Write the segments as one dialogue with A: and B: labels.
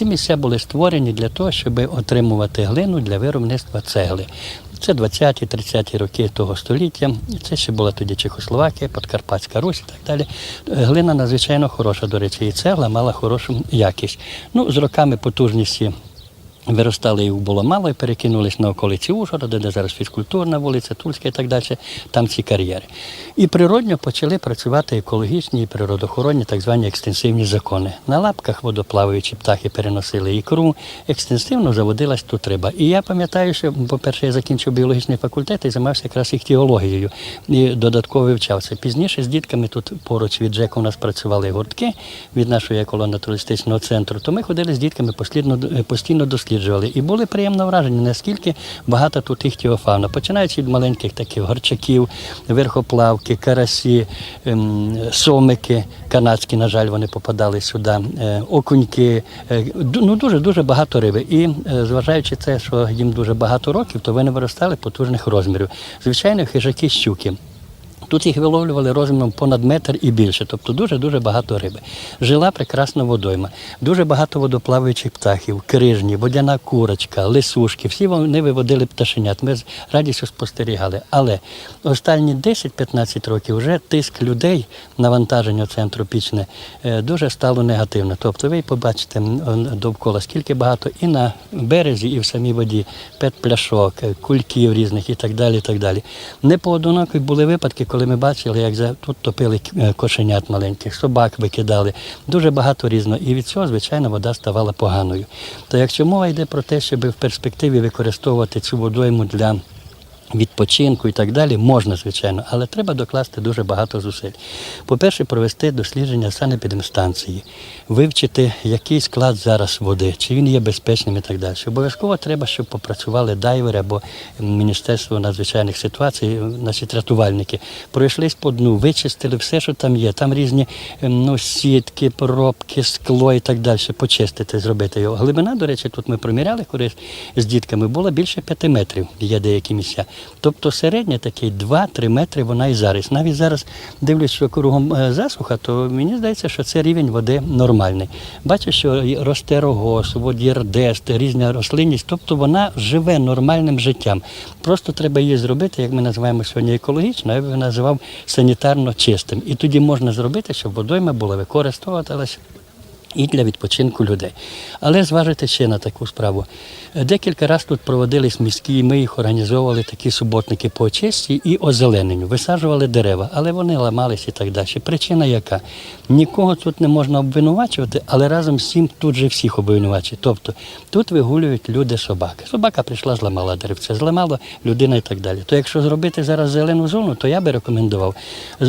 A: Ці місця були створені для того, щоб отримувати глину для виробництва цегли. Це 20-30 роки того століття. Це ще була тоді Чехословакія, Подкарпатська Русь і так далі. Глина надзвичайно хороша, до речі, і цегла мала хорошу якість. Ну, з роками потужності Виростали їх було мало і перекинулись на околиці Ужгорода, де зараз фізкультурна вулиця, Тульська і так далі, там ці кар'єри. І природньо почали працювати екологічні і природоохоронні так звані екстенсивні закони. На лапках водоплаваючі птахи переносили ікру, екстенсивно заводилась тут риба. І я пам'ятаю, що, по-перше, я закінчив біологічний факультет і займався якраз іхтіологією і додатково вивчав це. Пізніше з дітками тут поруч від ЖЕКу у нас працювали гуртки від нашого еколого-натуралістичного центру, то ми ходили з дітками постійно, постійно досліджували. І були приємно вражені, наскільки багато тут іхтіофауна. Починаючи від маленьких таких горчаків, верхоплавки, карасі, ем, сомики канадські, на жаль, вони попадали сюди, е, окуньки, е, ну дуже-дуже багато риби. І е, зважаючи це, що їм дуже багато років, то вони виростали потужних розмірів. Звичайно, хижаки щуки. Тут їх виловлювали розміром понад метр і більше, тобто дуже-дуже багато риби. Жила прекрасна водойма, дуже багато водоплаваючих птахів, крижні, водяна курочка, лисушки. Всі вони виводили пташенят. Ми з радістю спостерігали. Але останні 10-15 років вже тиск людей, навантаження центру пічне, е, дуже стало негативно. Тобто ви побачите довкола скільки багато і на березі, і в самій воді пет-пляшок, е, кульків різних і так далі. І так далі. Не поодинокі були випадки, коли ми бачили, як за- тут топили е, кошенят маленьких, собак викидали. Дуже багато різного. І від цього, звичайно, вода ставала поганою. То якщо мова йде про те, щоб в перспективі використовувати цю водойму для відпочинку і так далі, можна, звичайно, але треба докласти дуже багато зусиль. По-перше, провести дослідження санепідемстанції, вивчити, який склад зараз води, чи він є безпечним і так далі. Обов'язково треба, щоб попрацювали дайвери або Міністерство надзвичайних ситуацій, значить, рятувальники. Пройшлись по дну, вичистили все, що там є. Там різні ем, ну, сітки, пробки, скло і так далі. Почистити, зробити його. Глибина, до речі, тут ми проміряли колись з дітками, було більше 5 метрів, є деякі місця. Тобто середня такий 2-3 метри вона і зараз. Навіть зараз дивлюсь, що кругом е, засуха, то мені здається, що це рівень води нормальний. Бачу, що росте рогос, водірдест, різна рослинність, тобто вона живе нормальним життям. Просто треба її зробити, як ми називаємо сьогодні екологічно, я би називав санітарно чистим. І тоді можна зробити, щоб водойма була використовувалася і для відпочинку людей. Але зважити ще на таку справу. Декілька разів тут проводились міські, ми їх організовували такі суботники по очисті і озелененню. Висаджували дерева, але вони ламались і так далі. Причина яка? Нікого тут не можна обвинувачувати, але разом з цим тут же всіх обвинувачують. Тобто тут вигулюють люди собаки. Собака прийшла, зламала деревце, зламала людина і так далі. То якщо зробити зараз зелену зону, то я би рекомендував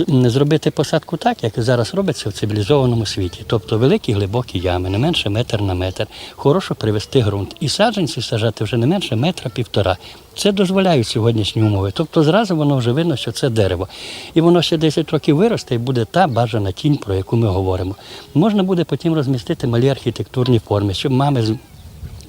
A: зробити посадку так, як зараз робиться в цивілізованому світі. Тобто великі глибокі ями, не менше метр на метр, хорошо привести ґрунт. І саджанці сажати вже не менше метра півтора. Це дозволяють сьогоднішні умови. Тобто зразу воно вже видно, що це дерево. І воно ще 10 років виросте і буде та бажана тінь, про яку ми говоримо. Можна буде потім розмістити малі архітектурні форми, щоб мами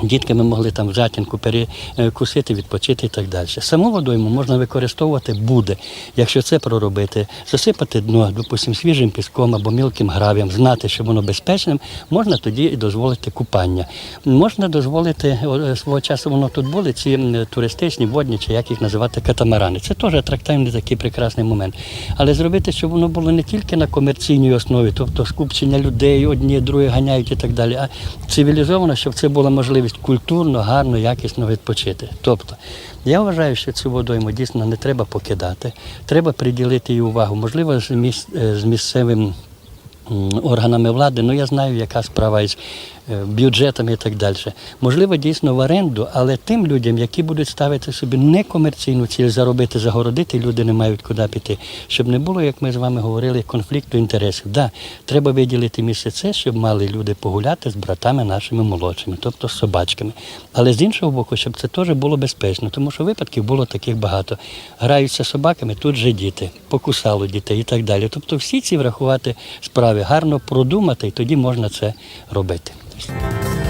A: з Дітками могли там затінку перекусити, відпочити і так далі. Саму водойму можна використовувати буде, якщо це проробити, засипати дно, допустимо, свіжим піском або мілким гравієм, знати, що воно безпечним, можна тоді і дозволити купання. Можна дозволити, свого часу воно тут були, ці туристичні, водні, чи як їх називати, катамарани. Це теж атрактивний такий прекрасний момент. Але зробити, щоб воно було не тільки на комерційній основі, тобто скупчення людей, одні, другі ганяють і так далі, а цивілізовано, щоб це була можливість культурно, гарно, якісно відпочити. Тобто, я вважаю, що цю водойму дійсно не треба покидати, треба приділити їй увагу, можливо, з, е, місцевим органами влади, ну я знаю, яка справа із бюджетами і так далі. Можливо, дійсно в оренду, але тим людям, які будуть ставити собі некомерційну ціль заробити, загородити, люди не мають куди піти. Щоб не було, як ми з вами говорили, конфлікту інтересів. Да, треба виділити місце це, щоб мали люди погуляти з братами нашими молодшими, тобто з собачками. Але з іншого боку, щоб це теж було безпечно, тому що випадків було таких багато. Граються собаками, тут же діти, покусало дітей і так далі. Тобто всі ці врахувати справи гарно продумати, і тоді можна це робити. Thank you.